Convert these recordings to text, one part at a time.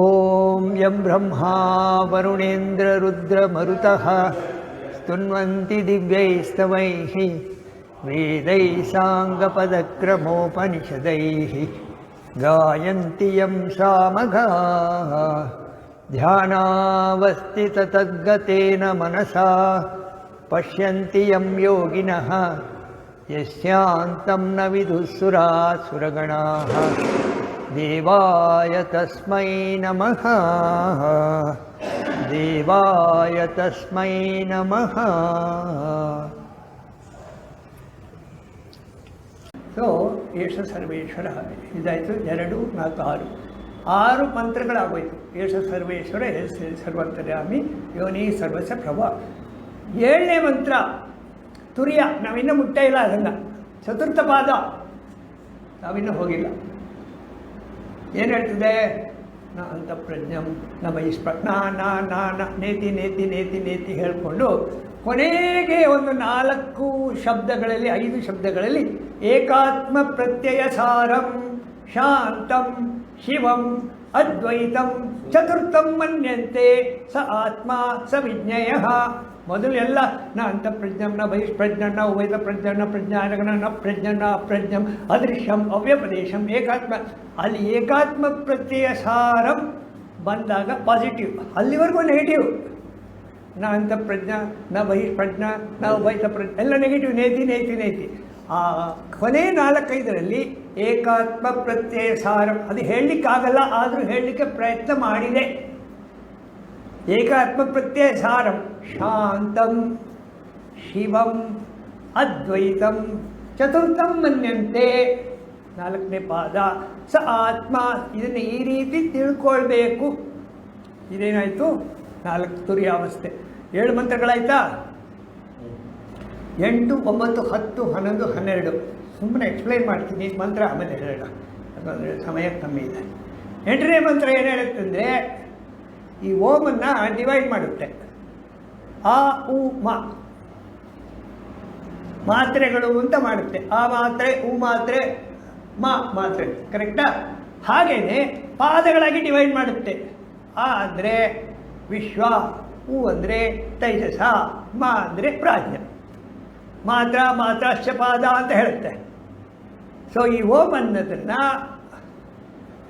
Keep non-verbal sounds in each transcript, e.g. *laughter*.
ॐ यं ब्रह्मा वरुणेन्द्ररुद्रमरुतः स्तुन्वन्ति दिव्यैस्तवैः वेदैः साङ्गपदक्रमोपनिषदैः गायन्ति यं सामगाः ध्यानावस्थिततद्गतेन मनसा पश्यन्ति यं योगिनः यस्यान्तं न विदुःसुरासुरगणाः देवाय तस्मै नमः देवाय तस्मै नमः ಸೊ ಯೇಷ ಸರ್ವೇಶ್ವರ ಇದಾಯಿತು ಎರಡು ನಾಲ್ಕು ಆರು ಆರು ಮಂತ್ರಗಳಾಗೋಯ್ತು ಯೇಷ ಸರ್ವೇಶ್ವರ ಎಸ್ ಸರ್ವಂತರ್ಯಾಮಿ ಯೋನಿ ಸರ್ವಸ್ಯ ಪ್ರಭ ಏಳನೇ ಮಂತ್ರ ತುರಿಯ ನಾವಿನ್ನೂ ಮುಟ್ಟೇ ಇಲ್ಲ ಅದನ್ನು ಚತುರ್ಥ ಪಾದ ನಾವಿನ್ನೂ ಹೋಗಿಲ್ಲ ಏನು ಅಂತ ಪ್ರಜ್ಞಂ ನಮ್ಮ ಇಷ್ಟ. ನಾ ನಾ, ನ, ನೇತಿ ನೇತಿ ನೇತಿ ನೇತಿ ಹೇಳಿಕೊಂಡು ಕೊನೆಗೆ ಒಂದು ನಾಲ್ಕು ಶಬ್ದಗಳಲ್ಲಿ, ಐದು ಶಬ್ದಗಳಲ್ಲಿ ಏಕಾತ್ಮ ಪ್ರತ್ಯಯ ಸಾರಂ ಶಾಂತಂ ಶಿವಂ ಅದ್ವೈತಂ ಚತುರ್ಥಂ ಮನ್ಯಂತೆ ಸ ಆತ್ಮ ಸ ವಿಜ್ಞೇಯ. ಮೊದಲು ಎಲ್ಲ, ನ ಅಂತ ಪ್ರಜ್ಞಂ, ನ ಬಹಿಷ್ಪ್ರಜ್ಞಂ ನ ಉಭಯತ ಪ್ರಜ್ಞಂ, ನ ಪ್ರಜ್ಞಾನಗಣ ನ ಪ್ರಜ್ಞಂ, ನ ಅಪ್ರಜ್ಞಂ ಅದೃಶ್ಯಂ, ಅವ್ಯಪದೇಶಂ, ಏಕಾತ್ಮ. ಅಲ್ಲಿ ಏಕಾತ್ಮ ಪ್ರತ್ಯಯ ಸಾರಂ ಬಂದಾಗ ಪಾಸಿಟಿವ್ ಅಲ್ಲಿವರೆಗೂ ನೆಗೆಟಿವ್ನ ಅಂತ ಪ್ರಜ್ಞ, ನ ಬಹಿಷ್ಪ್ರಜ್ಞಾ ನ ಉಭಯತ ಪ್ರಜ್ಞ, ಎಲ್ಲ ನೆಗೆಟಿವ್ ನೇತಿ ನೇತಿ ನೇತಿ. ಆ ಕೊನೆ ನಾಲ್ಕೈದರಲ್ಲಿ ಏಕಾತ್ಮ ಪ್ರತ್ಯಯ ಸಾರಂ. ಅದು ಹೇಳಲಿಕ್ಕಾಗಲ್ಲ, ಆದರೂ ಹೇಳಲಿಕ್ಕೆ ಪ್ರಯತ್ನ ಮಾಡಿದೆ. ಏಕಾತ್ಮ ಪ್ರತ್ಯಯ ಸಾರಂ ಶಾಂತಂ, ಶಿವಂ, ಅದ್ವೈತಂ, ಚತುರ್ಥಂ ಮನ್ಯಂತೆ. ನಾಲ್ಕನೇ ಪಾದ. ಸ ಆತ್ಮ, ಇದನ್ನು ಈ ರೀತಿ ತಿಳ್ಕೊಳ್ಬೇಕು. ಇದೇನಾಯಿತು? ನಾಲ್ಕು ತುರಿಯಾವಸ್ಥೆ ಏಳು ಮಂತ್ರಗಳಾಯ್ತಾ? ಎಂಟು, ಒಂಬತ್ತು, ಹತ್ತು, ಹನ್ನೊಂದು, ಹನ್ನೆರಡು. ಸುಮ್ಮನೆ ಎಕ್ಸ್ಪ್ಲೈನ್ ಮಾಡ್ತೀನಿ. ಮಂತ್ರ ಆಮೇಲೆ ಹೇಳೋಣ. ಸಮಯ ಕಮ್ಮಿ ಇದೆ. ಎಂಟನೇ ಮಂತ್ರ ಏನು ಹೇಳುತ್ತಂದರೆ ಈ ಓಮನ್ನು ಡಿವೈಡ್ ಮಾಡುತ್ತೆ. ಆ, ಉ, ಮ. ಮಾತ್ರೆಗಳು ಅಂತ ಮಾಡುತ್ತೆ. ಆ ಮಾತ್ರೆ, ಉ ಮಾತ್ರೆ, ಮ ಮಾತ್ರೆ. ಕರೆಕ್ಟಾ ಹಾಗೇನೆ ಪಾದಗಳಾಗಿ ಡಿವೈಡ್ ಮಾಡುತ್ತೆ. ಆ ಅಂದರೆ ವಿಶ್ವ, ಉ ಅಂದರೆ ತೈಜಸ, ಮಾ ಅಂದರೆ ಪ್ರಾಜ್ಞ. ಮಾತ್ರ ಮಾತ್ರ ಪಾದ ಅಂತ ಹೇಳುತ್ತೆ. ಸೊ ಈ ಓಮ್ ಅನ್ನೋದನ್ನು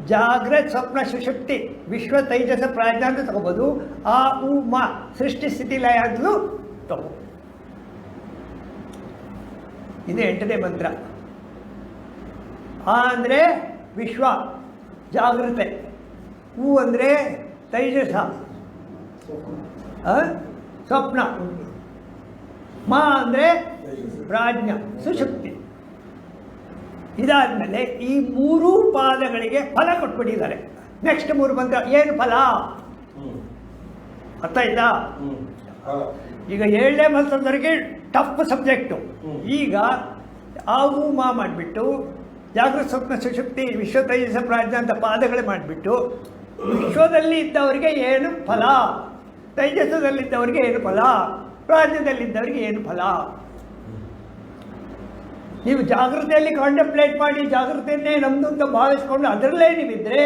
ಜಾಗ್ರತ್ ಸ್ವಪ್ನ ಸುಶಕ್ತಿ ವಿಶ್ವ ತೈಜಸ ಪ್ರಾಜ್ಞ ಅಂತ ತಗೋಬೋದು. ಆ ಉ ಮ ಸೃಷ್ಟಿ ಸ್ಥಿತಿ ಲಯ ಅಂತಲೂ ತಗೋ. ಇದು ಎಂಟನೇ ಮಂತ್ರ. ಆ ಅಂದರೆ ವಿಶ್ವ ಜಾಗೃತೆ ಹೂ ಅಂದರೆ ತೈಜಸ? ಸ್ವಪ್ನ. ಮಾ ಅಂದರೆ ಪ್ರಾಜ್ಞ ಸುಶಕ್ತಿ ಇದಾದಮೇಲೆ ಈ ಮೂರೂ ಪಾದಗಳಿಗೆ ಫಲ ಕೊಟ್ಬಿಟ್ಟಿದ್ದಾರೆ. ನೆಕ್ಸ್ಟ್ ಮೂರು ಮಂತ್ರ ಏನು ಫಲ? ಅರ್ಥ ಆಯ್ತಾ ಈಗ ಏಳನೇ ಮಂತ್ರದವರೆಗೆ ಟಫ್ ಸಬ್ಜೆಕ್ಟು. ಈಗ ಆವು ಮಾ ಮಾಡಿಬಿಟ್ಟು ಜಾಗೃತ ಸ್ವಪ್ನ ಸುಶಕ್ತಿ ವಿಶ್ವ ತೈಜಸ ಪ್ರಾಜ್ಞ ಅಂತ ಪಾದಗಳೇ ಮಾಡಿಬಿಟ್ಟು ವಿಶ್ವದಲ್ಲಿ ಇದ್ದವರಿಗೆ ಏನು ಫಲ? ತೈಜಸದಲ್ಲಿದ್ದವರಿಗೆ ಏನು ಫಲ? ಪ್ರಾಜ್ಞದಲ್ಲಿದ್ದವರಿಗೆ ಏನು ಫಲ? ನೀವು ಜಾಗೃತಿಯಲ್ಲಿ ಕಾಂಟೆಂಪ್ಲೇಟ್ ಮಾಡಿ ಜಾಗೃತಿಯನ್ನೇ ನಮ್ಮದು ಅಂತ ಭಾವಿಸ್ಕೊಂಡು ಅದರಲ್ಲೇ ನೀವಿದ್ದರೆ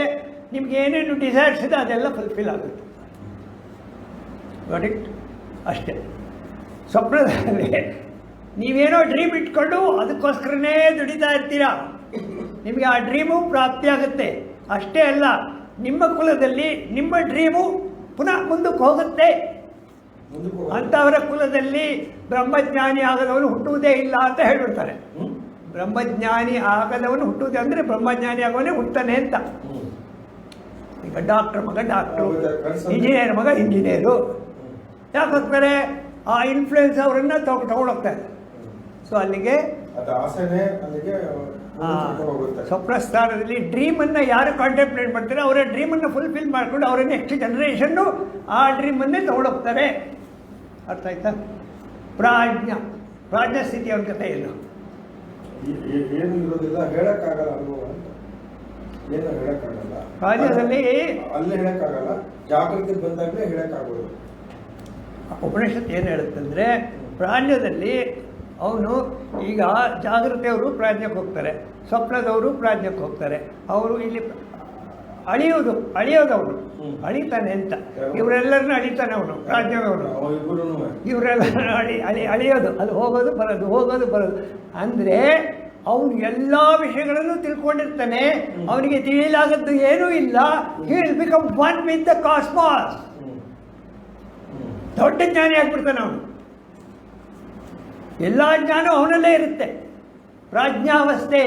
ನಿಮ್ಗೆ ಏನೇನು ಡಿಸೈರ್ಸ್ ಇದೆ ಅದೆಲ್ಲ ಫುಲ್ಫಿಲ್ ಆಗುತ್ತೆ. ಇಟ್ ಅಷ್ಟೇ. ಸ್ವಪ್ನದಲ್ಲಿ ನೀವೇನೋ ಡ್ರೀಮ್ ಇಟ್ಕೊಂಡು ಅದಕ್ಕೋಸ್ಕರನೇ ದುಡಿತಾ ಇರ್ತೀರಾ? ನಿಮಗೆ ಆ ಡ್ರೀಮು ಪ್ರಾಪ್ತಿಯಾಗುತ್ತೆ ಅಷ್ಟೇ ಅಲ್ಲ ನಿಮ್ಮ ಕುಲದಲ್ಲಿ ನಿಮ್ಮ ಡ್ರೀಮು ಪುನಃ ಮುಂದಕ್ಕೆ ಹೋಗುತ್ತೆ. ಅಂಥವರ ಕುಲದಲ್ಲಿ ಬ್ರಹ್ಮಜ್ಞಾನಿ ಆಗದವರು ಹುಟ್ಟುವುದೇ ಇಲ್ಲ ಅಂತ ಹೇಳ್ಬಿಡ್ತಾರೆ. ಬ್ರಹ್ಮಜ್ಞಾನಿ ಆಗದವನು ಹುಟ್ಟುವುದೇ ಅಂದರೆ ಬ್ರಹ್ಮಜ್ಞಾನಿ ಆಗೋನೇ ಹುಟ್ಟನೆ ಅಂತ. ಈಗ ಡಾಕ್ಟ್ರ್ ಮಗ ಡಾಕ್ಟ್ರು ಇಂಜಿನಿಯರ್ ಮಗ ಇಂಜಿನಿಯರು. ಯಾಕೆ ಹೋಗ್ತಾರೆ ಆ ಇನ್ಫ್ಲುಯೆನ್ಸ್ ಅವರನ್ನ ತಗೊ ತಗೊಂಡೋಗ್ತಾರೆ. ಸೊ ಅಲ್ಲಿಗೆ ಸ್ವಪ್ನಸ್ಥಾನದಲ್ಲಿ ಡ್ರೀಮನ್ನು ಯಾರು ಕಾಂಟೆಂಪ್ಲೇಟ್ ಮಾಡ್ತಾರೆ ಅವರ ಡ್ರೀಮನ್ನು ಫುಲ್ಫಿಲ್ ಮಾಡಿಕೊಂಡು ಅವರ ನೆಕ್ಸ್ಟ್ ಜನ್ರೇಷನ್ನು ಆ ಡ್ರೀಮನ್ನೇ ತಗೊಂಡೋಗ್ತಾರೆ. ಅರ್ಥ ಆಯ್ತಾ? ಪ್ರಾಜ್ಞ. ಪ್ರಾಜ್ಞ ಸ್ಥಿತಿ ಅವನ ಕಥೆ ಏನು ಇರೋದಿಲ್ಲ ಹೇಳಕ್ಕಾಗಲ್ಲ ಅನುಭವ ಅಂತ. ಏನು ಹೇಳಕ್ಕಾಗಲ್ಲ. ಕಾರ್ಯದಲ್ಲಿ ಅಲ್ಲೇ ಹೇಳಕ್ಕಾಗಲ್ಲ. ಜಾಗೃತಿ ಬಂದಾಗಲೇ ಹೇಳಕ್ಕಾಗೋದು. ಉಪನಿಷತ್ ಏನು ಹೇಳುತ್ತಂದರೆ ಪ್ರಾಣ್ಯದಲ್ಲಿ ಅವನು ಈಗ ಜಾಗೃತಿಯವರು ಪ್ರಾಜ್ಞಕ್ಕೆ ಹೋಗ್ತಾರೆ ಸ್ವಪ್ನದವರು ಪ್ರಾಜ್ಞಕ್ಕೆ ಹೋಗ್ತಾರೆ. ಅವರು ಇಲ್ಲಿ ಅಳಿಯೋದು ಅಳಿಯೋದು ಅವನು ಹ್ಮ್. ಅಳಿತಾನೆ ಅಂತ? ಇವರೆಲ್ಲರನ್ನ ಅಳಿತಾನೆ ಅವನು ರಾಜ್ಯದವನು ಇವರೆಲ್ಲ ಅಳಿ ಅಳಿ ಅಳಿಯೋದು. ಅದು ಹೋಗೋದು ಬರೋದು ಹೋಗೋದು ಬರೋದು. ಅಂದರೆ ಅವನು ಎಲ್ಲ ವಿಷಯಗಳನ್ನು ತಿಳ್ಕೊಂಡಿರ್ತಾನೆ. ಅವನಿಗೆ ತಿಳಿಯಲಾಗದ್ದು ಏನೂ ಇಲ್ಲ. He will become one with the cosmos ದೊಡ್ಡ ಜ್ಞಾನಿ ಆಗ್ಬಿಡ್ತಾನೆ ಅವನು. ಎಲ್ಲ ಜ್ಞಾನ ಅವನಲ್ಲೇ ಇರುತ್ತೆ. ಪ್ರಾಜ್ಞಾವಸ್ಥೆ.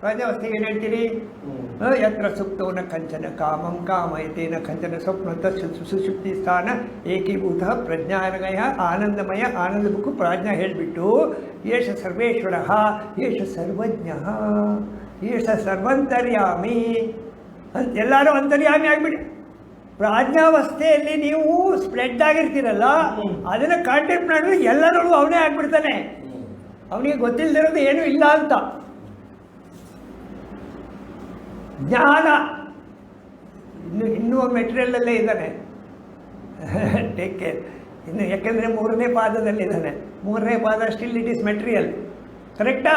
ಪ್ರಾಜ್ಞಾವಸ್ಥೆಗೆ ಏನು ಹೇಳ್ತೀರಿ? ಯತ್ರ ಸುಪ್ತೋ ನ ಕಂಚನ ಕಾಮಂ ಕಾಮಯತೇನ ಕಂಚನ ಸ್ವಪ್ನ ತಸ್ಸು ಸುಷುಪ್ತಿ ಸ್ಥಾನ ಏಕೀಭೂತ ಪ್ರಜ್ಞಾನಮಯ ಆನಂದಮಯ ಆನಂದಮುಖ ಪ್ರಾಜ್ಞಾ ಹೇಳಿಬಿಟ್ಟು, ಏಷ ಸರ್ವೇಶ್ವರ, ಏಷ ಸರ್ವಜ್ಞ, ಏಷ ಸರ್ವಂತರ್ಯಾಮಿ. ಅಂತ ಎಲ್ಲರೂ ಅಂತರ್ಯಾಮಿ ಆಗಿಬಿಡಿ. ಪ್ರಾಜ್ಞಾವಸ್ಥೆಯಲ್ಲಿ ನೀವು ಸ್ಪ್ರೆಡ್ ಆಗಿರ್ತೀರಲ್ಲ. ಅದನ್ನು ಕಾಂಟ್ಯಾಕ್ಟ್ ಮಾಡಿದ್ರೆ ಎಲ್ಲರೂ ಅವನೇ ಆಗಿಬಿಡ್ತಾನೆ. ಅವನಿಗೆ ಗೊತ್ತಿಲ್ಲದಿರೋದು ಏನೂ ಇಲ್ಲ ಅಂತ. ಜ್ಞಾನ. ಇನ್ನು ಇನ್ನೂ ಮೆಟೀರಿಯಲಲ್ಲೇ ಇದ್ದಾನೆ. ಟೇಕ್ ಕೇರ್ ಇನ್ನು ಯಾಕೆಂದರೆ ಮೂರನೇ ಪಾದದಲ್ಲಿದ್ದಾನೆ. ಮೂರನೇ ಪಾದ ಸ್ಟಿಲ್ ಇಟ್ ಈಸ್ ಮೆಟೀರಿಯಲ್ ಕರೆಕ್ಟಾ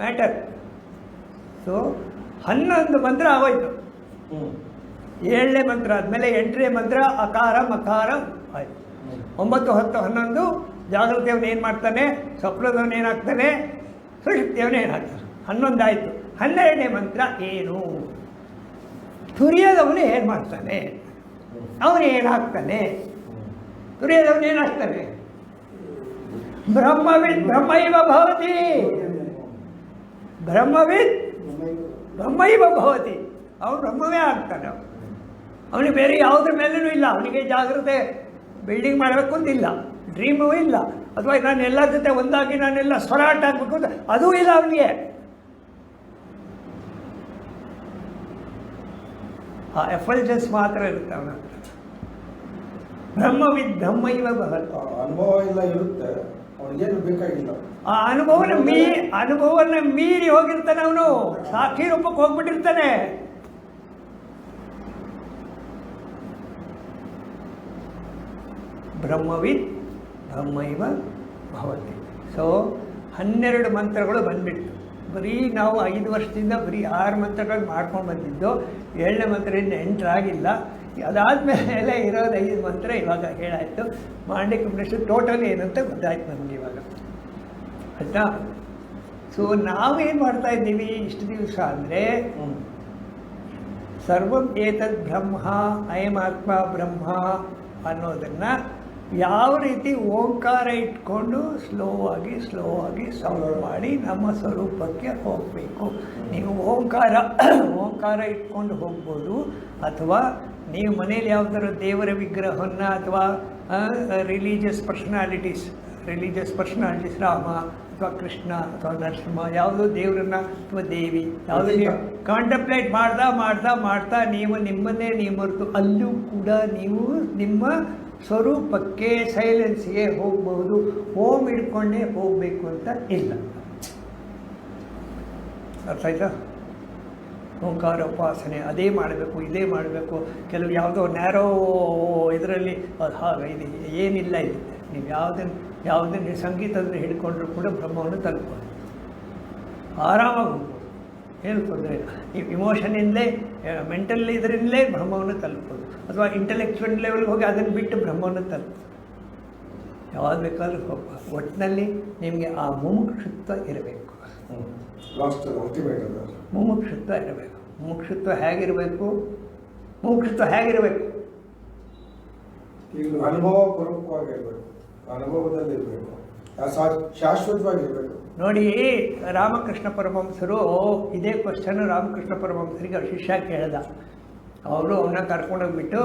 ಮ್ಯಾಟರ್ ಸೊ ಹನ್ನೊಂದು ಮಂತ್ರ ಆಗೋಯ್ತು. ಏಳನೇ ಮಂತ್ರ ಆದಮೇಲೆ ಎಂಟನೇ ಮಂತ್ರ ಅಕಾರ ಮಕಾರ ಆಯಿತು. ಒಂಬತ್ತು ಹತ್ತು ಹನ್ನೊಂದು ಜಾಗೃತಿಯವನು ಏನು ಮಾಡ್ತಾನೆ? ಸ್ವಪ್ನದವನು ಏನಾಗ್ತಾನೆ ಸುಶಕ್ತಿಯವನು ಏನಾಗ್ತಾನೆ ಹನ್ನೊಂದು ಆಯಿತು. ಹನ್ನೆರಡನೇ ಮಂತ್ರ ಏನು? ತುರಿಯದವನು ಏನು ಮಾಡ್ತಾನೆ? ಅವನು ಏನಾಗ್ತಾನೆ? ತುರಿಯದವನು ಏನಾಗ್ತಾನೆ? ಬ್ರಹ್ಮವಿದ್ ಬ್ರಹ್ಮೈವ ಭವತಿ. ಬ್ರಹ್ಮವಿದ್ ಬ್ರಹ್ಮೈವ ಭವತಿ. ಅವನು ಬ್ರಹ್ಮವೇ ಆಗ್ತಾನೆ ಅವನು. ಅವನಿಗೆ ಬೇರೆ ಯಾವುದ್ರ ಮೇಲೂ ಇಲ್ಲ. ಅವನಿಗೆ ಜಾಗ್ರತೆ ಬಿಲ್ಡಿಂಗ್ ಮಾಡಬೇಕು ಅಂತಿಲ್ಲ ಡ್ರೀಮೂ ಇಲ್ಲ. ಅಥವಾ ನಾನು ಎಲ್ಲರ ಜೊತೆ ಒಂದಾಗಿ ನಾನೆಲ್ಲ ಸ್ವರಾಟ ಆಗಬೇಕು ಅಂತ ಅದೂ ಇಲ್ಲ ಅವನಿಗೆ. ಆ ಎಫಲ್ಜಸ್ ಮಾತ್ರ ಇರುತ್ತೆ ಅವನ ಬ್ರಹ್ಮವಿದ್ ಬ್ರಹ್ಮೈವ ಭವತಿ ಅನುಭವ ಇಲ್ಲ ಇರುತ್ತೆ. ಅವನಿಗೇನು ಬೇಕಾಗಿಲ್ಲ. ಆ ಅನುಭವನ ಮೀ ಅನುಭವನ ಮೀರಿ ಹೋಗಿರ್ತಾನೆ ಅವನು. ಸಾಕ್ಷಿ ರೂಪಕ್ಕೆ ಹೋಗ್ಬಿಟ್ಟಿರ್ತಾನೆ. ಬ್ರಹ್ಮವಿದ್ ಬ್ರಹ್ಮೈವ ಭವತಿ. ಸೊ ಹನ್ನೆರಡು ಮಂತ್ರಗಳು ಬಂದ್ಬಿಟ್ಟು ಬರೀ ನಾವು ಐದು ವರ್ಷದಿಂದ ಬರೀ ಆರು ಮಂತ್ರಗಳು ಮಾಡ್ಕೊಂಡು ಬಂದಿದ್ದು ಏಳನೇ ಮಂತ್ರದಿಂದ ಅದಾದ ಅದಾದಮೇಲೆ ಇರೋದು ಐದು ಮಂತ್ರ ಇವಾಗ ಹೇಳಾಯಿತು ಮಾಂಡಿಕ ಉಪನಿಷತ್ತು ಟೋಟಲ್ ಏನಂತ ಗೊತ್ತಾಯ್ತು ನಮಗೆ ಇವಾಗ. ಆಯಿತಾ ಸೊ ನಾವೇನು ಮಾಡ್ತಾ ಇದ್ದೀವಿ ಇಷ್ಟು ದಿವಸ ಅಂದರೆ ಸರ್ವಂ ಏತದ್ ಬ್ರಹ್ಮ ಅಯಮಾತ್ಮ ಬ್ರಹ್ಮ ಅನ್ನೋದನ್ನು ಯಾವ ರೀತಿ ಓಂಕಾರ ಇಟ್ಕೊಂಡು ಸ್ಲೋ ಆಗಿ ಸ್ಲೋ ಆಗಿ ಸೌಂಡ್ ಮಾಡಿ ನಮ್ಮ ಸ್ವರೂಪಕ್ಕೆ ಹೋಗಬೇಕು. ನೀವು ಓಂಕಾರ ಓಂಕಾರ ಇಟ್ಕೊಂಡು ಹೋಗ್ಬೋದು. ಅಥವಾ ನೀವು ಮನೇಲಿ ಯಾವ್ದಾದ್ರು ದೇವರ ವಿಗ್ರಹವನ್ನು ಅಥವಾ religious personalities religious personalities Rama ಅಥವಾ ಕೃಷ್ಣ ಅಥವಾ ನರಸಿಂಹ ಯಾವುದೋ ದೇವರನ್ನ ಅಥವಾ ದೇವಿ ಯಾವುದೋ ನೀವು ಕಾಂಟಂಪ್ಲೇಟ್ ಮಾಡ್ತಾ ಮಾಡ್ತಾ ಮಾಡ್ತಾ ನೀವು ನಿಮ್ಮನ್ನೇ ನೀವು ಮರೆತು ಅಲ್ಲೂ ಕೂಡ ನೀವು ನಿಮ್ಮ ಸ್ವರೂಪಕ್ಕೆ ಸೈಲೆನ್ಸ್ಗೆ ಹೋಗಬಹುದು, ಓಮ್ ಹಿಡ್ಕೊಂಡೇ ಹೋಗಬೇಕು ಅಂತ ಇಲ್ಲ. ಅರ್ಥ ಆಯ್ತಾ? ಓಂಕಾರ ಉಪಾಸನೆ, ಅದೇ ಮಾಡಬೇಕು, ಇದೇ ಮಾಡಬೇಕು. ಕೆಲವು ಯಾವುದೋ ನ್ಯಾರೋ ಇದರಲ್ಲಿ, ಅದು ಹಾಗೆ, ಇದು ಏನಿಲ್ಲ ಇದು ನೀವು ಯಾವುದನ್ನು ಯಾವುದನ್ನು ಸಂಗೀತದಲ್ಲಿ ಹಿಡ್ಕೊಂಡ್ರೂ ಕೂಡ ಬ್ರಹ್ಮವನ್ನು ತಲುಪಬಹುದು. ಆರಾಮಾಗಿ ಏನು ತೊಂದರೆ ಇಲ್ಲ ಇಮೋಷನಿಂದಲೇ ಮೆಂಟಲ್ ಇದರಿಂದಲೇ ಬ್ರಹ್ಮವನ್ನು ತಲುಪೋದು. ಅಥವಾ ಇಂಟೆಲೆಕ್ಚುವಲ್ ಲೆವೆಲ್ಗೆ ಹೋಗಿ ಅದನ್ನು ಬಿಟ್ಟು ಬ್ರಹ್ಮವನ್ನು ತಲುಪೋದು. ಯಾವಾಗ ಬೇಕಾದ್ರೂ ಹೋಗ್ಬೋದು. ಒಟ್ಟಿನಲ್ಲಿ ನಿಮಗೆ ಆ ಮುಮುಕ್ಷುತ್ವ ಇರಬೇಕು. ಮುಮುಕ್ಷುತ್ವ ಇರಬೇಕು. ಮುಮುಕ್ಷುತ್ವ ಹೇಗಿರಬೇಕು? ಮುಮುಕ್ಷುತ್ವ ಹೇಗಿರಬೇಕು? ಅನುಭವದಲ್ಲಿ ಅನುಭವದಲ್ಲಿರಬೇಕು. ಶಾಶ್ವತವಾಗಿರ್ಬೇಕು. ನೋಡಿ ರಾಮಕೃಷ್ಣ ಪರಮಹಂಸರು ಇದೇ ಕ್ವಶನ್ ರಾಮಕೃಷ್ಣ ಪರಮಹಂಸರಿಗೆ ಶಿಷ್ಯ ಕೇಳ್ದ. ಅವರು ಅವನ್ನ ಕರ್ಕೊಂಡೋಗ್ಬಿಟ್ಟು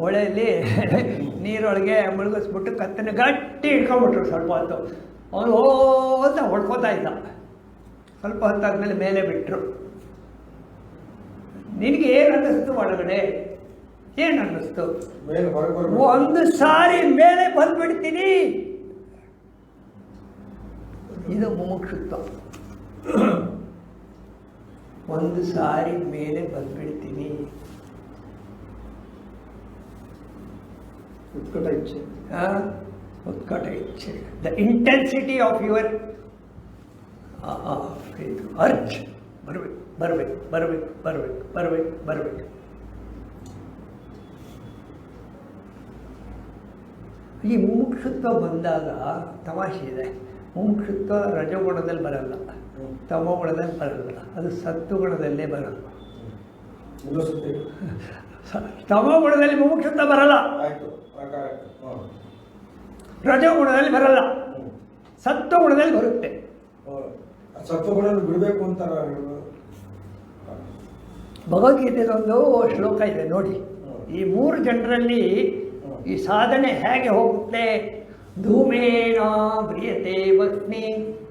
ಹೊಳೆಯಲ್ಲಿ *laughs* ನೀರೊಳಗೆ ಮುಳುಗಿಸ್ಬಿಟ್ಟು ಕತ್ತನ್ನು ಗಟ್ಟಿ ಇಟ್ಕೊಂಡ್ಬಿಟ್ರು ಸ್ವಲ್ಪ ಹೊತ್ತು. ಅವನು ಓ ಅಂತ ಹೊಡ್ಕೋತಾ ಇದ್ದ. ಸ್ವಲ್ಪ ಹೊತ್ತಾದ್ಮೇಲೆ ಮೇಲೆ ಬಿಟ್ಟರು ನಿನಗೆ ಏನು ಅನ್ನಿಸ್ತು ಒಳಗಡೆ? ಏನು ಅನ್ನಿಸ್ತು? ಒಂದು ಸಾರಿ ಮೇಲೆ ಬಂದ್ಬಿಡ್ತೀನಿ. ಇದು ಮುಮುಕ್ಷುತ್ವ ಒಂದು ಸಾರಿ ಮೇಲೆ ಬಂದ್ಬಿಡ್ತೀನಿ ಉತ್ಕಟ ಇಚ್ಛೆ ಆ, ಉತ್ಕಟ ಇಚ್ಛೆ ದ ಇಂಟೆನ್ಸಿಟಿ ಆಫ್ ಯುವರ್ ಇದು ಅರ್ಜ್ ಬರಬೇಕು ಬರಬೇಕು ಬರಬೇಕು ಬರಬೇಕು ಬರಬೇಕು ಬರಬೇಕು ಈ ಮುಮುಕ್ಷುತ್ವ ಬಂದಾಗ ತಮಾಷೆ ಇದೆ ಮುಮುಕ್ಷುತ್ವ ರಜಗುಣದಲ್ಲಿ ಬರಲ್ಲ. ತಮೋಗುಣದಲ್ಲಿ ಬರಲ್ಲ. ಅದು ಸತ್ತುಗುಣದಲ್ಲೇ ಬರಲ್ಲ. ಇನ್ನೂ ಸತಿ ಸ- ತಮೋಗುಣದಲ್ಲಿ ಮುಮುಕ್ಷುತ್ವ ಬರಲ್ಲ. ರಜಗುಣದಲ್ಲಿ ಬರಲ್ಲ. ಸತ್ವ ಗುಣದಲ್ಲಿ ಬರುತ್ತೆ. ಸತ್ವಗಳನ್ನು ಬಿಡಬೇಕು ಅಂತ ಭಗವದ್ಗೀತೆದೊಂದು ಶ್ಲೋಕ ಇದೆ ನೋಡಿ. ಈ ಮೂರು ಜನರಲ್ಲಿ ಈ ಸಾಧನೆ ಹೇಗೆ ಹೋಗುತ್ತೆ? ಧೂಮೇನ ವ್ರಿಯತೆ ವಕ್ನಿ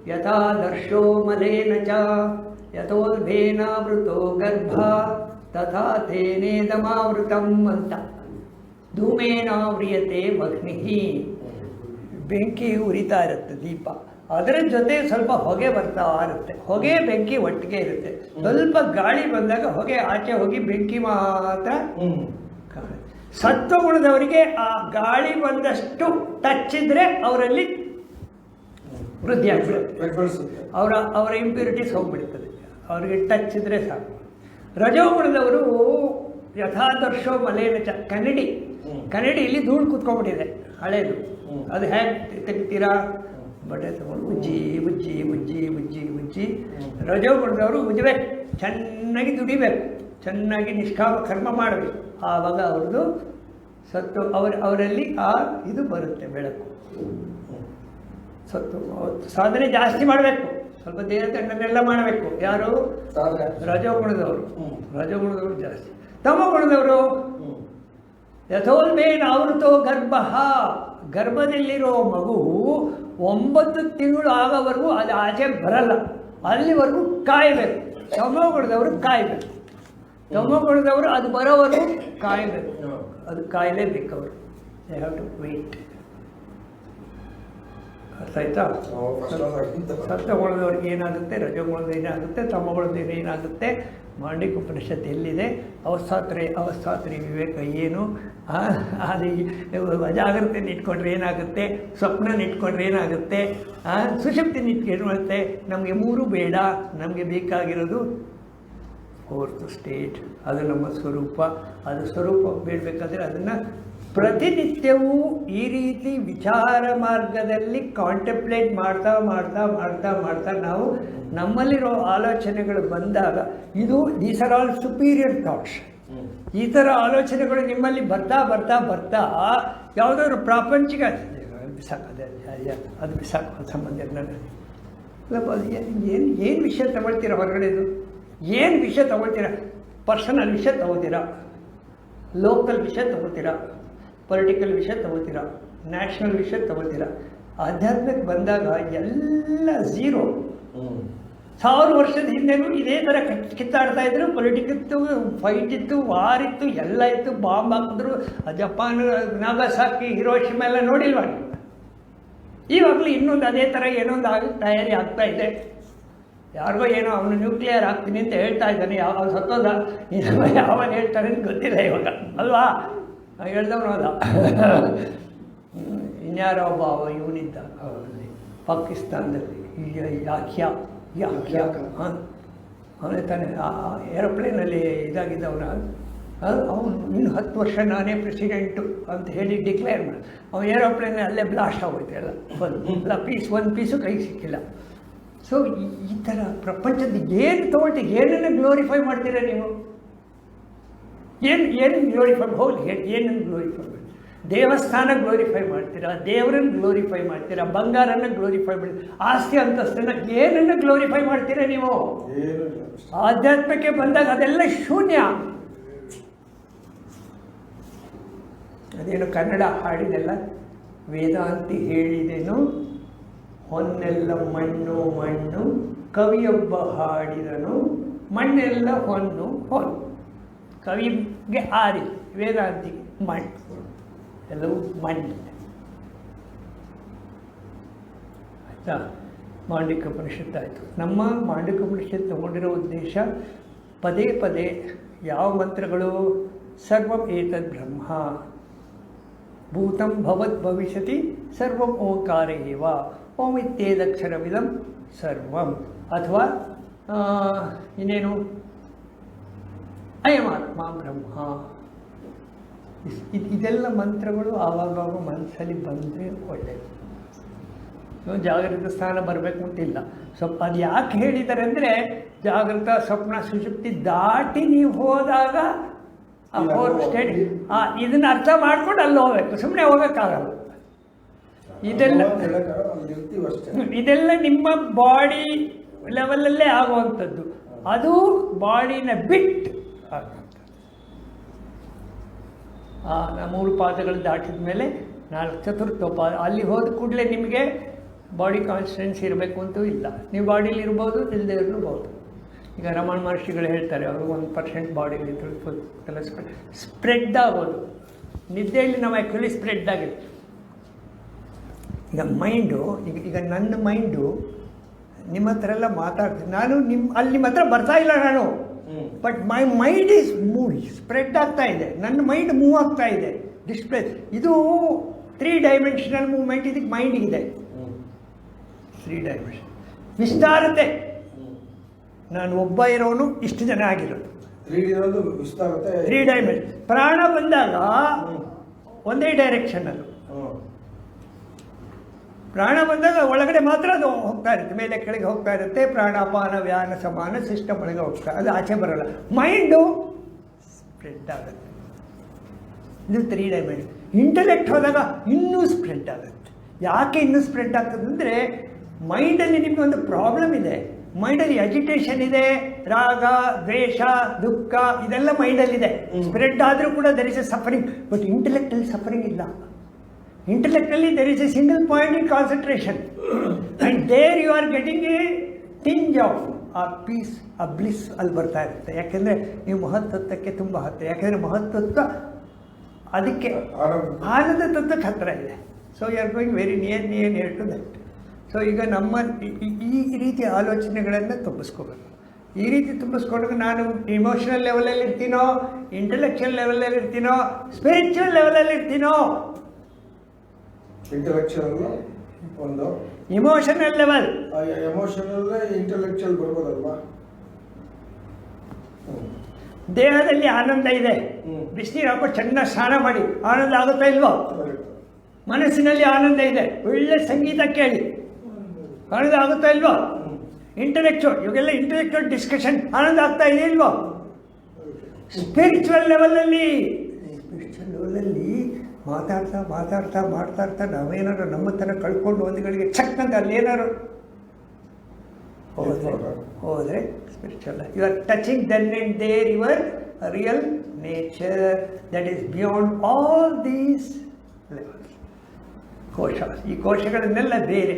ಯಥಾ ದರ್ಶೋ ಮಲೇನ ಚ ಯಥೋಲ್ಭೇನ ವೃತೋ ಗರ್ಭ ತಥಾ ತೇನೇದಮಾವೃತಂ ಅಂತ ಧೂಮೇನ ವ್ರಿಯತೆ ವಗ್ನಿ ಬೆಂಕಿ ಉರಿತಾ ಇರುತ್ತೆ ದೀಪ. ಅದರ ಜೊತೆ ಸ್ವಲ್ಪ ಹೊಗೆ ಬರ್ತಾ ಇರುತ್ತೆ. ಹೊಗೆ ಬೆಂಕಿ ಒಟ್ಟಿಗೆ ಇರುತ್ತೆ. ಸ್ವಲ್ಪ ಗಾಳಿ ಬಂದಾಗ ಹೊಗೆ ಆಚೆ ಹೋಗಿ ಬೆಂಕಿ ಮಾತ್ರ ಹ್ಞೂ ಉಳಿದವರಿಗೆ ಆ ಗಾಳಿ ಬಂದಷ್ಟು ಟಚ್ ಇದ್ರೆ ಅವರಲ್ಲಿ ವೃದ್ಧಿ ಆಗ್ಬಿಡುತ್ತೆ. ಅವರ ಅವರ ಇಂಪ್ಯೂರಿಟೀಸ್ ಹೋಗ್ಬಿಡ್ತದೆ ಅವರಿಗೆ ಟಚ್ ಇದ್ರೆ ಸಾಕು. ರಜೋಗುಣದವರು ಯಥಾದರ್ಶೋ ಮಲೇನ ಚ ಕನ್ನಡಿ. ಕನ್ನಡಿ ಕನ್ನಡಿಯಲ್ಲಿ ಧೂಳು ಕುತ್ಕೊಂಡ್ಬಿಟ್ಟಿದೆ. ಹಳೇದು. ಅದು ಹೇಗೆ ತೆಗಿತೀರಾ? ಬಟ್ಟೆ ತಗೊಂಡು ಉಜ್ಜಿ ಉಜ್ಜಿ ಉಜ್ಜಿ ಉಜ್ಜಿ ಉಜ್ಜಿ. ರಜೋ ರಜೋಗುಣದವರು ಉಜ್ಜಬೇಕು. ಚೆನ್ನಾಗಿ ದುಡಿಬೇಕು. ಚೆನ್ನಾಗಿ ನಿಷ್ಕಾಮ ಕರ್ಮ ಮಾಡಬೇಕು. ಆವಾಗ ಅವ್ರದ್ದು ಸತ್ತು ಅವರ, ಅವರಲ್ಲಿ ಆ ಇದು ಬರುತ್ತೆ ಬೆಳಕು. ಸತ್ತು, ಸಾಧನೆ ಜಾಸ್ತಿ ಮಾಡಬೇಕು. ಸ್ವಲ್ಪ ದೇಹ ತಂಡನೆಲ್ಲ ಮಾಡಬೇಕು. ಯಾರು? ರಜೋಗುಣದವರು. ರಜೋಗುಣದವರು ಜಾಸ್ತಿ. ತಮ್ಮ ಹ್ಞೂ ಯಥೋಲ್ಬೇನ್ ಆವೃತೋ ಗರ್ಭ. ಗರ್ಭದಲ್ಲಿರೋ ಮಗು ಒಂಬತ್ತು ತಿಂಗಳು ಆಗೋವರೆಗೂ ಅದು ಆಚೆ ಬರಲ್ಲ. ಅಲ್ಲಿವರೆಗೂ ಕಾಯಬೇಕು. ತಮಗುಣದವರು ಕಾಯಬೇಕು. ತಮಗುಣದವರು ಅದು ಬರೋವರೆಗೂ ಕಾಯಬೇಕು. ಅದು ಕಾಯಲೇಬೇಕು ಅವರು ದೇ ಹ್ಯಾವ್ ಟು ವೇಟ್ ಅರ್ಥ ಆಯ್ತಾ ಸತ್ವಗುಣದವ್ರಿಗೆ ಏನಾಗುತ್ತೆ? ರಜಗುಣದ ಏನಾಗುತ್ತೆ? ತಮಗುಣದ ಏನಾಗುತ್ತೆ? ಮಾಂಡಿಕ ಉಪನಿಷತ್ ಎಲ್ಲಿದೆ? ಅವಸ್ಥಾತ್ರೆ ಅವಸ್ಥಾತ್ರಿ ವಿವೇಕ ಏನು? ಅದು ಜಾಗ್ರತೆಯನ್ನು ಇಟ್ಕೊಂಡ್ರೆ ಏನಾಗುತ್ತೆ? ಸ್ವಪ್ನ ಇಟ್ಕೊಂಡ್ರೆ ಏನಾಗುತ್ತೆ? ಆ, ಸುಷುಪ್ತಿನ ಮತ್ತೆ ನಮಗೆ ಮೂರು ಬೇಡ. ನಮಗೆ ಬೇಕಾಗಿರೋದು ಫೋರ್ತ್ ಸ್ಟೇಟ್ ಅದು ನಮ್ಮ ಸ್ವರೂಪ. ಅದು ಸ್ವರೂಪ ಬೇಡಬೇಕಾದ್ರೆ ಅದನ್ನು ಪ್ರತಿನಿತ್ಯವೂ ಈ ರೀತಿ ವಿಚಾರ ಮಾರ್ಗದಲ್ಲಿ ಕಾಂಟೆಂಪ್ಲೇಟ್ ಮಾಡ್ತಾ ಮಾಡ್ತಾ ಮಾಡ್ತಾ ಮಾಡ್ತಾ ನಾವು ನಮ್ಮಲ್ಲಿರೋ ಆಲೋಚನೆಗಳು ಬಂದಾಗ ಇದು these are all superior thoughts ಈ ಥರ ಆಲೋಚನೆಗಳು ನಿಮ್ಮಲ್ಲಿ ಬರ್ತಾ ಬರ್ತಾ ಬರ್ತಾ ಯಾವುದಾದ್ರು ಪ್ರಾಪಂಚಿಕ ಅದು ಬಿಸಾಕ ಸಂಬಂಧ. ಅಲ್ಲ ಏನು ಏನು ವಿಷಯ ತಗೊಳ್ತೀರಾ ಹೊರಗಡೆದು? ಏನು ವಿಷಯ ತಗೊಳ್ತೀರಾ? ಪರ್ಸನಲ್ ವಿಷಯ ತಗೋತೀರಾ ಲೋಕಲ್ ವಿಷಯ ತಗೋತೀರಾ ಪೊಲಿಟಿಕಲ್ ವಿಷಯ ತಗೋತೀರಾ ನ್ಯಾಷನಲ್ ವಿಷಯ ತಗೋತೀರಾ ಆಧ್ಯಾತ್ಮಕ್ಕೆ ಬಂದಾಗ ಎಲ್ಲ ಝೀರೋ ಸಾವಿರ ವರ್ಷದ ಹಿಂದೆನೂ ಇದೇ ಥರ ಕಿತ್- ಕಿತ್ತಾಡ್ತಾ ಇದ್ರು. ಪೊಲಿಟಿಕ್ ಇತ್ತು ಫೈಟ್ ಇತ್ತು ವಾರ್ ಇತ್ತು ಎಲ್ಲ ಇತ್ತು. ಬಾಂಬ್ ಹಾಕಿದ್ರು. ಜಪಾನ್ ನಾಗಸಾಕಿ ಹಿರೋಶಿಮ ಎಲ್ಲ ನೋಡಿಲ್ವಾ ನೀವು? ಇವಾಗಲೂ ಇನ್ನೊಂದು ಅದೇ ಥರ ಏನೊಂದು ಆಗ ತಯಾರಿ ಆಗ್ತಾ ಇದೆ. ಯಾರಿಗೋ ಏನೋ ಅವನು ನ್ಯೂಕ್ಲಿಯರ್ ಆಗ್ತೀನಿ ಅಂತ ಹೇಳ್ತಾ ಇದ್ದಾನೆ. ಯಾವ ಸತ್ತೋದ? ಇನ್ನು ಯಾವಾಗ ಹೇಳ್ತಾನೆ ಅಂತ ಗೊತ್ತಿಲ್ಲ ಇವಾಗ. ಅಲ್ವಾ? ಹೇಳ್ದವನು ಅಲ್ಲ. ಇನ್ಯಾರೋ ಒಬ್ಬ ಅವ ಇವನಿದ್ದ. ಅವರಲ್ಲಿ ಪಾಕಿಸ್ತಾನದಲ್ಲಿ. ಯಾಖ್ಯಾ. ಯಾಖ್ಯಾ. ಹಾಂ. ಅವನೇ ತಾನೇ. ಆ ಏರೋಪ್ಲೇನಲ್ಲಿ ಇದಾಗಿದ್ದವನ. ಅವನು ಇನ್ನು ಹತ್ತು ವರ್ಷ ನಾನೇ ಪ್ರೆಸಿಡೆಂಟು ಅಂತ ಹೇಳಿ ಡಿಕ್ಲೇರ್ ಮಾಡಿ. ಅವನು ಏರೋಪ್ಲೇನ್ ಅಲ್ಲೇ ಬ್ಲಾಸ್ಟ್ ಆಗೋಯ್ತು ಎಲ್ಲ. ಬಂದು ಎಲ್ಲ ಪೀಸ್ ಒಂದು ಪೀಸು ಕೈಗೆ ಸಿಕ್ಕಿಲ್ಲ. ಸೊ ಈ ಥರ ಪ್ರಪಂಚದ ಏನು ತೊಗೊಳ್ತೀವಿ ಏನನ್ನು ಗ್ಲೋರಿಫೈ ಮಾಡ್ತೀರಾ ನೀವು? ಏನು ಏನು ಗ್ಲೋರಿಫೈ ಹೋಗಿ ಏನನ್ನು ಗ್ಲೋರಿಫೈ ಮಾಡಿ ದೇವಸ್ಥಾನ ಗ್ಲೋರಿಫೈ ಮಾಡ್ತೀರಾ? ದೇವರನ್ನು ಗ್ಲೋರಿಫೈ ಮಾಡ್ತೀರಾ? ಬಂಗಾರನ ಗ್ಲೋರಿಫೈ ಮಾಡಿ ಆಸ್ತಿ ಅಂತಸ್ತನ್ನ ಏನನ್ನು ಗ್ಲೋರಿಫೈ ಮಾಡ್ತೀರಾ ನೀವು? ಆಧ್ಯಾತ್ಮಕ್ಕೆ ಬಂದಾಗ ಅದೆಲ್ಲ ಶೂನ್ಯ. ಅದೇನು ಕನ್ನಡ ಹಾಡಿದೆಲ್ಲ? ವೇದಾಂತಿ ಹೇಳಿದೆನು. ಹೊನ್ನೆಲ್ಲ ಮಣ್ಣು ಮಣ್ಣು, ಕವಿಯೊಬ್ಬ ಹಾಡಿದನು, ಮಣ್ಣೆಲ್ಲ ಹೊನ್ನು ಹೊನ್ನು ಕವಿಗೆ ಆರಿ ವೇದಾಂತಿಗೆ ಮಣ್ಣು. ಎಲ್ಲವೂ ಮಣ್ಣು. ಆಯಿತಾ? ಮಾಂಡಿಕ ಪರಿಷತ್ ಆಯಿತು. ನಮ್ಮ ಮಾಂಡಿಕ ಪರಿಷತ್ ತಗೊಂಡಿರೋ ಉದ್ದೇಶ ಪದೇ ಪದೇ ಯಾವ ಮಂತ್ರಗಳು? ಸರ್ವಂ ಏತದ್ ಬ್ರಹ್ಮ. ಭೂತಂ ಭವತ್ ಭವಿಷ್ಯತಿ ಸರ್ವಂ ಓಂಕಾರ ಓಂ ಇತ್ಯೇದಕ್ಷರವಿದಂ ಸರ್ವಂ. ಅಥವಾ ಇನ್ನೇನು? ಅಯಮಾತ್ಮ ಬ್ರಹ್ಮ. ಇದೆಲ್ಲ ಮಂತ್ರಗಳು ಆವಾಗವಾಗ ಮನಸ್ಸಲ್ಲಿ ಬಂದರೆ ಒಳ್ಳೆಯದು ಜಾಗೃತ ಸ್ಥಾನ ಬರಬೇಕು ಅಂತಿಲ್ಲ ಸ್ವಲ್ಪ ಅದು ಯಾಕೆ ಹೇಳಿದ್ದಾರೆ ಅಂದರೆ ಜಾಗೃತ ಸ್ವಪ್ನ ಸುಶುಕ್ತಿ ದಾಟಿ ನೀವು ಹೋದಾಗ ಆ ಫೋರ್ ಸ್ಟೇಟ್ ಆ ಇದನ್ನ ಅರ್ಥ ಮಾಡಿಕೊಂಡು ಅಲ್ಲಿ ಹೋಗ್ಬೇಕು. ಸುಮ್ಮನೆ ಹೋಗೋಕ್ಕಾಗಲ್ಲ. ಇದೆಲ್ಲ ಇದೆಲ್ಲ ನಿಮ್ಮ ಬಾಡಿ ಲೆವೆಲಲ್ಲೇ ಆಗುವಂಥದ್ದು. ಅದು ಬಾಡಿನ ಬಿಟ್ ಆ ಮೂರು ಪಾದಗಳು ದಾಟಿದ ಮೇಲೆ ನಾಲ್ಕು ಚತುರ್ಥೋಪಾದ ಅಲ್ಲಿ ಹೋದ ಕೂಡಲೇ ನಿಮಗೆ ಬಾಡಿ ಕಾನ್ಸ್ಟೆನ್ಸ್ ಇರಬೇಕು ಅಂತೂ ಇಲ್ಲ. ನೀವು ಬಾಡಿಲಿ ಇರ್ಬೋದು ಇಲ್ಲದೆ ಇರಬಹುದು ಈಗ ರಮಣ ಮಹರ್ಷಿಗಳು ಹೇಳ್ತಾರೆ ಅವರು ಒಂದು ಪರ್ಸೆಂಟ್ ಬಾಡಿಲಿ ಎಲ್ಲ ಸ್ಪ್ರೆಡ್ ಸ್ಪ್ರೆಡ್ ಆಗೋದು. ನಿದ್ದೆಯಲ್ಲಿ ನಾವು ಆ್ಯಕ್ಚುಲಿ ಸ್ಪ್ರೆಡ್ ಆಗಿದೆ. ಈಗ ಮೈಂಡು ಈಗ ಈಗ ನನ್ನ ಮೈಂಡು ನಿಮ್ಮ ಹತ್ರ ಎಲ್ಲ ಮಾತಾಡ್ತೀನಿ. ನಾನು ನಿಮ್ಮ ಅಲ್ಲಿ ನಿಮ್ಮ ಹತ್ರ ಬರ್ತಾ ಇಲ್ಲ ನಾನು. But my mind is move spread ಆಗ್ತಾ ಇದೆ. ನನ್ನ ಮೈಂಡ್ ಮೂವ್ ಆಗ್ತಾ ಇದೆ. ಡಿಸ್ಪ್ಲೇ ಇದು ತ್ರೀ ಡೈಮೆನ್ಷನಲ್ ಮೂವ್ಮೆಂಟ್ ಇದಕ್ಕೆ ಮೈಂಡ್ ಇದೆ. ತ್ರೀ ಡೈಮೆನ್ಷನ್ ವಿಸ್ತಾರತೆ. ನಾನು ಒಬ್ಬ ಇರೋನು ಇಷ್ಟು ಜನ ಆಗಿರೋದು. ತ್ರೀ ಡೈಮೆನ್ಷನ್ ಪ್ರಾಣ ಬಂದಾಗ ಒಂದೇ ಡೈರೆಕ್ಷನಲ್ಲಿ. ಪ್ರಾಣ ಬಂದಾಗ ಒಳಗಡೆ ಮಾತ್ರ ಅದು ಹೋಗ್ತಾ ಇರುತ್ತೆ ಮೇಲೆ ಕೆಳಗೆ ಹೋಗ್ತಾ ಇರುತ್ತೆ ಪ್ರಾಣಾಪಾನ ವ್ಯಾನ ಸಮಾನ ಸಿಸ್ಟಮ್ ಒಳಗೆ ಹೋಗ್ತಾ ಅದು ಆಚೆ ಬರಲ್ಲ. ಮೈಂಡು ಸ್ಪ್ರೆಡ್ ಆಗುತ್ತೆ. ಇದು ತ್ರೀ ಡೈಮೆನ್ಷನ್ ಇಂಟಲೆಕ್ಟ್ ಹೋದಾಗ ಇನ್ನೂ ಸ್ಪ್ರೆಡ್ ಆಗುತ್ತೆ. ಯಾಕೆ ಇನ್ನೂ ಸ್ಪ್ರೆಡ್ ಆಗ್ತದೆ ಅಂದರೆ ಮೈಂಡಲ್ಲಿ ನಿಮಗೆ ಒಂದು ಪ್ರಾಬ್ಲಮ್ ಇದೆ. ಮೈಂಡಲ್ಲಿ ಅಜಿಟೇಷನ್ ಇದೆ ರಾಗ ದ್ವೇಷ ದುಃಖ ಇದೆಲ್ಲ ಮೈಂಡಲ್ಲಿದೆ. ಸ್ಪ್ರೆಡ್ ಆದರೂ ಕೂಡ there is a suffering but ಇಂಟಲೆಕ್ಟಲ್ಲಿ suffering ಇಲ್ಲ. Intellectually there is a single point in concentration. And there you are getting a tinge of ಆ ಪೀಸ್ ಆ ಬ್ಲಿಸ್ ಅಲ್ಲಿ ಬರ್ತಾ ಇರುತ್ತೆ. ಯಾಕೆಂದರೆ ನೀವು ಮಹತ್ತತ್ವಕ್ಕೆ ತುಂಬ ಹತ್ತಿರ. ಯಾಕೆಂದರೆ ಮಹತ್ತತ್ವ ಅದಕ್ಕೆ ಆನಂದ. ತತ್ವಕ್ಕೆ ಹತ್ತಿರ ಇದೆ. So you are going very near near near to that so ಈಗ ನಮ್ಮ ಈ- ಈ- ಈ ರೀತಿ ಆಲೋಚನೆಗಳನ್ನು ತುಂಬಿಸ್ಕೋಬೇಕು. ಈ ರೀತಿ ತುಂಬಿಸ್ಕೊಂಡಾಗ ನಾನು ಇಮೋಷನಲ್ ಲೆವೆಲಲ್ಲಿ ಇರ್ತೀನೋ ಇಂಟೆಲೆಕ್ಚುಯಲ್ ಲೆವೆಲಲ್ಲಿ ಇರ್ತೀನೋ ಸ್ಪಿರಿಚುವಲ್ ಲೆವೆಲಲ್ಲಿ ಇರ್ತೀನೋ ಇಂಟೆಲೆಕ್ಚುಯಲ್ ಒಂದು. ಇಮೋಷನಲ್ ಲೆವೆಲ್ ಎಮೋಷನಲ್ ಇಂಟೆಲೆಕ್ಚುಯಲ್ ಬರ್ಬೋದಲ್ವಾ. ದೇಹದಲ್ಲಿ ಆನಂದ ಇದೆ. ಬಿಸಿನೀರು ಹಾಕೊಂಡು ಚೆನ್ನಾಗಿ ಸ್ನಾನ ಮಾಡಿ. ಆನಂದ ಆಗುತ್ತಾ ಇಲ್ವೋ. ಮನಸ್ಸಿನಲ್ಲಿ ಆನಂದ ಇದೆ. ಒಳ್ಳೆ ಸಂಗೀತ ಕೇಳಿ. ಆನಂದ ಆಗುತ್ತಾ ಇಲ್ವೋ. ಇಂಟೆಲೆಕ್ಚುವಲ್ ಇವಾಗೆಲ್ಲ ಇಂಟೆಲೆಕ್ಚುವಲ್ ಡಿಸ್ಕಷನ್ ಆನಂದ ಆಗ್ತಾ ಇದೆ ಇಲ್ವೋ? ಸ್ಪಿರಿಚುವಲ್ ಲೆವೆಲಲ್ಲಿ ಸ್ಪಿರಿಚುವಲ್ ಲೆವೆಲಲ್ಲಿ ಮಾತಾಡ್ತಾ ಮಾತಾಡ್ತಾ ಮಾಡ್ತಾ ಇರ್ತಾ ನಾವೇನಾದ್ರು ನಮ್ಮ ಥರ ಕಳ್ಕೊಂಡು ಒಂದು ಗಳಿಗೆ ಚಕ್ ಅಂತ ಅಲ್ಲಿ ಏನಾರು ಹೋದ್ರೆ ಹೋದರೆ spiritual you are touching then and there your real nature that is beyond all these levels ಕೋಶ. ಈ ಕೋಶಗಳನ್ನೆಲ್ಲ ಬೇರೆ.